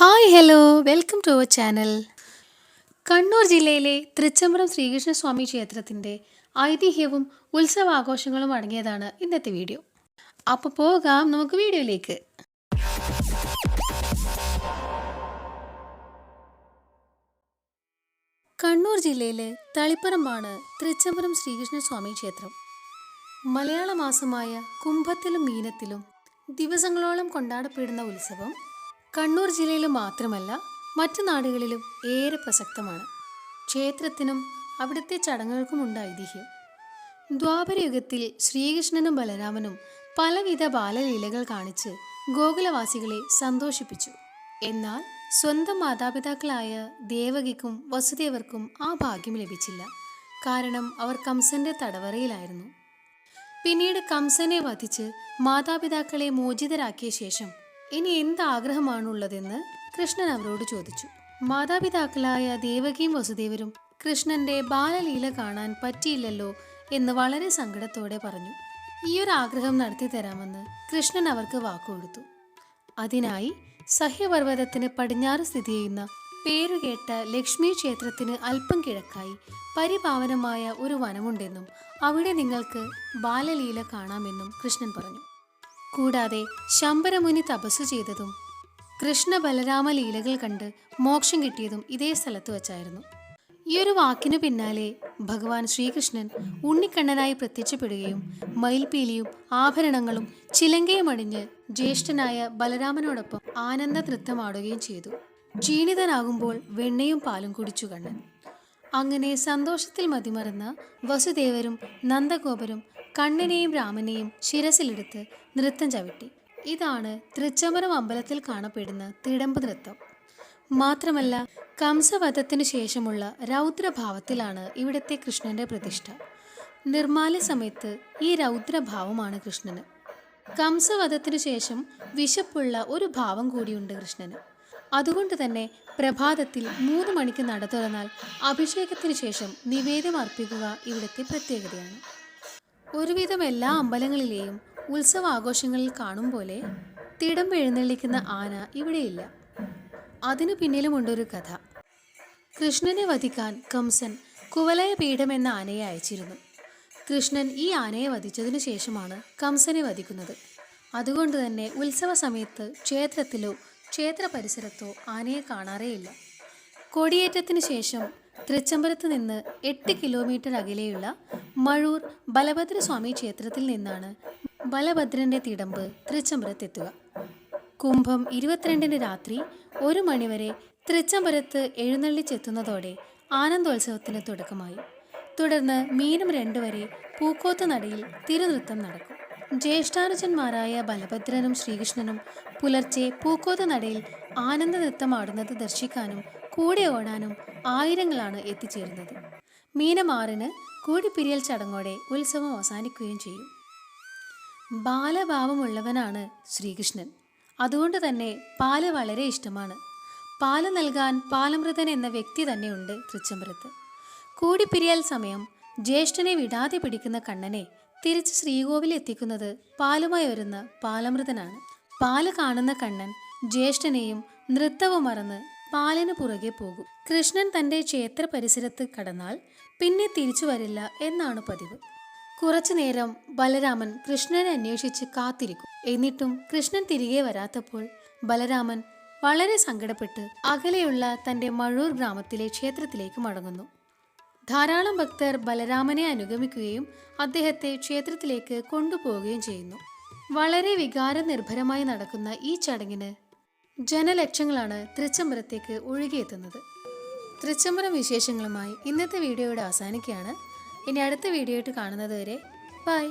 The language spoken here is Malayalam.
Hi hello welcome to our channel Kannur ജില്ലയിലെ തൃച്ചംബരം ശ്രീകൃഷ്ണസ്വാമി ക്ഷേത്രത്തിന്റെ ഐതിഹ്യവും ഉത്സവാഘോഷങ്ങളും അടങ്ങിയതാണ് ഇന്നത്തെ വീഡിയോ. അപ്പോൾ പോകാം നമുക്ക് വീഡിയോയിലേക്ക്. കണ്ണൂർ ജില്ലയിലെ തളിപ്പറമ്പാണ് തൃച്ചംബരം ശ്രീകൃഷ്ണസ്വാമി ക്ഷേത്രം. മലയാള മാസമായ കുംഭത്തിലും മീനത്തിലും ദിവസങ്ങളോളം കൊണ്ടാടപ്പെടുന്ന ഉത്സവം കണ്ണൂർ ജില്ലയിൽ മാത്രമല്ല മറ്റു നാടുകളിലും ഏറെ പ്രസക്തമാണ്. ക്ഷേത്രത്തിനും അവിടുത്തെ ചടങ്ങുകൾക്കും ചടങ്ങുകൾക്കുമുണ്ട് ഐതിഹ്യം. ദ്വാപരയുഗത്തിൽ ശ്രീകൃഷ്ണനും ബലരാമനും പലവിധ ബാലലീലകൾ കാണിച്ച് ഗോകുലവാസികളെ സന്തോഷിപ്പിച്ചു. എന്നാൽ സ്വന്തം മാതാപിതാക്കളായ ദേവകിക്കും വസുദേവർക്കും ആ ഭാഗ്യം ലഭിച്ചില്ല. കാരണം അവർ കംസന്റെ തടവറയിലായിരുന്നു. പിന്നീട് കംസനെ വധിച്ച് മാതാപിതാക്കളെ മോചിതരാക്കിയ ശേഷം ഇനി എന്ത് ആഗ്രഹമാണുള്ളതെന്ന് കൃഷ്ണൻ അവരോട് ചോദിച്ചു. മാതാപിതാക്കളായ ദേവകിയും വസുദേവരും കൃഷ്ണന്റെ ബാലലീല കാണാൻ പറ്റിയില്ലല്ലോ എന്ന് വളരെ സങ്കടത്തോടെ പറഞ്ഞു. ഈ ഒരു ആഗ്രഹം നടത്തി തരാമെന്ന് കൃഷ്ണൻ അവർക്ക് വാക്കുകൊടുത്തു. അതിനായി സഹ്യപർവതത്തിന് പടിഞ്ഞാറ് സ്ഥിതി ചെയ്യുന്ന പേരുകേട്ട ലക്ഷ്മി ക്ഷേത്രത്തിന് അല്പം കിഴക്കായി പരിപാവനമായ ഒരു വനമുണ്ടെന്നും അവിടെ നിങ്ങൾക്ക് ബാലലീല കാണാമെന്നും കൃഷ്ണൻ പറഞ്ഞു. കൂടാതെ ശമ്പരമുനി തപസ്സു ചെയ്തതും കൃഷ്ണ ബലരാമ ലീലകൾ കണ്ട് മോക്ഷം കിട്ടിയതും ഇതേ സ്ഥലത്ത് വച്ചായിരുന്നു. ഈ ഒരു വാക്കിനു പിന്നാലെ ഭഗവാൻ ശ്രീകൃഷ്ണൻ ഉണ്ണിക്കണ്ണനായി പ്രത്യക്ഷപ്പെടുകയും മയിൽപീലിയും ആഭരണങ്ങളും ചിലങ്കയും അണിഞ്ഞ് ജ്യേഷ്ഠനായ ബലരാമനോടൊപ്പം ആനന്ദ നൃത്തമാടുകയും ചെയ്തു. ക്ഷീണിതനാകുമ്പോൾ വെണ്ണയും പാലും കുടിച്ചു കണ്ണൻ. അങ്ങനെ സന്തോഷത്തിൽ മതിമറന്ന വസുദേവരും നന്ദഗോപരും കണ്ണനെയും രാമനെയും ശിരസിലെടുത്ത് നൃത്തം ചവിട്ടി. ഇതാണ് തൃച്ചമരം അമ്പലത്തിൽ കാണപ്പെടുന്ന തിടമ്പ് നൃത്തം. മാത്രമല്ല കംസവധത്തിനു ശേഷമുള്ള രൗദ്രഭാവത്തിലാണ് ഇവിടുത്തെ കൃഷ്ണന്റെ പ്രതിഷ്ഠ. നിർമ്മാല സമയത്ത് ഈ രൗദ്രഭാവമാണ് കൃഷ്ണന്. കംസവധത്തിനു ശേഷം വിശപ്പുള്ള ഒരു ഭാവം കൂടിയുണ്ട് കൃഷ്ണന്. അതുകൊണ്ട് തന്നെ പ്രഭാതത്തിൽ മൂന്ന് മണിക്ക് നട തുറന്നാൽ അഭിഷേകത്തിന് ശേഷം നിവേദ്യം അർപ്പിക്കുക ഇവിടുത്തെ പ്രത്യേകതയാണ്. ഒരുവിധം എല്ലാ അമ്പലങ്ങളിലെയും ഉത്സവാഘോഷങ്ങളിൽ കാണും പോലെ തിടം എഴുന്നള്ളിക്കുന്ന ആന ഇവിടെയില്ല. അതിനു പിന്നിലുമുണ്ടൊരു കഥ. കൃഷ്ണനെ വധിക്കാൻ കംസൻ കുവലയ പീഠം എന്ന ആനയെ അയച്ചിരുന്നു. കൃഷ്ണൻ ഈ ആനയെ വധിച്ചതിനു ശേഷമാണ് കംസനെ വധിക്കുന്നത്. അതുകൊണ്ട് തന്നെ ഉത്സവ സമയത്ത് ക്ഷേത്രത്തിലോ ക്ഷേത്ര പരിസരത്തോ ആനയെ കാണാറേയില്ല. കൊടിയേറ്റത്തിന് ശേഷം തൃച്ചംബരത്ത് നിന്ന് എട്ട് കിലോമീറ്റർ അകലെയുള്ള മഴൂർ ബലഭദ്രസ്വാമി ക്ഷേത്രത്തിൽ നിന്നാണ് ബലഭദ്രന്റെ തിടമ്പ് തൃച്ചംബരത്തെത്തുക. കുംഭം ഇരുപത്തിരണ്ടിന് രാത്രി ഒരു മണിവരെ തൃച്ചംബരത്ത് എഴുന്നള്ളിച്ചെത്തുന്നതോടെ ആനന്ദോത്സവത്തിന് തുടക്കമായി. തുടർന്ന് മീനം രണ്ടുവരെ പൂക്കോത്ത് നടയിൽ തിരുനൃത്തം നടക്കും. ജ്യേഷ്ഠാനുജന്മാരായ ബലഭദ്രനും ശ്രീകൃഷ്ണനും പുലർച്ചെ പൂക്കോത്ത് നടയിൽ ആനന്ദ നൃത്തമാടുന്നത് ദർശിക്കാനും കൂടെ ഓടാനും ആയിരങ്ങളാണ് എത്തിച്ചേരുന്നത്. മീനം ആറിന് കൂടിപ്പിരിയൽ ചടങ്ങോടെ ഉത്സവം അവസാനിക്കുകയും ചെയ്യും. ബാലഭാവമുള്ളവനാണ് ശ്രീകൃഷ്ണൻ. അതുകൊണ്ട് തന്നെ പാൽ വളരെ ഇഷ്ടമാണ്. പാൽ നൽകാൻ പാലമൃതൻ എന്ന വ്യക്തി തന്നെയുണ്ട് തൃച്ചംബരത്ത്. കൂടിപ്പിരിയൽ സമയം ജ്യേഷ്ഠനെ വിടാതെ പിടിക്കുന്ന കണ്ണനെ തിരിച്ച് ശ്രീകോവിൽ എത്തിക്കുന്നത് പാലുമായി വരുന്ന പാലമൃതനാണ്. പാൽ കാണുന്ന കണ്ണൻ ജ്യേഷ്ഠനെയും നൃത്തവും മറന്ന് പാലിന് പുറകെ പോകും. കൃഷ്ണൻ തന്റെ ക്ഷേത്ര പരിസരത്ത് കടന്നാൽ പിന്നെ തിരിച്ചു വരില്ല എന്നാണ് പതിവ്. കുറച്ചു നേരം ബലരാമൻ കൃഷ്ണനെ അന്വേഷിച്ച് കാത്തിരിക്കും. എന്നിട്ടും കൃഷ്ണൻ തിരികെ വരാത്തപ്പോൾ ബലരാമൻ വളരെ സങ്കടപ്പെട്ട് അകലെയുള്ള തന്റെ മഴൂർ ഗ്രാമത്തിലെ ക്ഷേത്രത്തിലേക്ക് മടങ്ങുന്നു. ധാരാളം ഭക്തർ ബലരാമനെ അനുഗമിക്കുകയും അദ്ദേഹത്തെ ക്ഷേത്രത്തിലേക്ക് കൊണ്ടുപോവുകയും ചെയ്യുന്നു. വളരെ വികാരനിർഭരമായി നടക്കുന്ന ഈ ചടങ്ങിന് ജനലക്ഷങ്ങളാണ് തൃച്ചംബരത്തേക്ക് ഒഴുകിയെത്തുന്നത്. തൃച്ചംബരം വിശേഷങ്ങളുമായി ഇന്നത്തെ വീഡിയോയുടെ അവസാനിക്കുകയാണ്. ഇനി അടുത്ത വീഡിയോ ആയിട്ട് കാണുന്നത് വരെ ബൈ.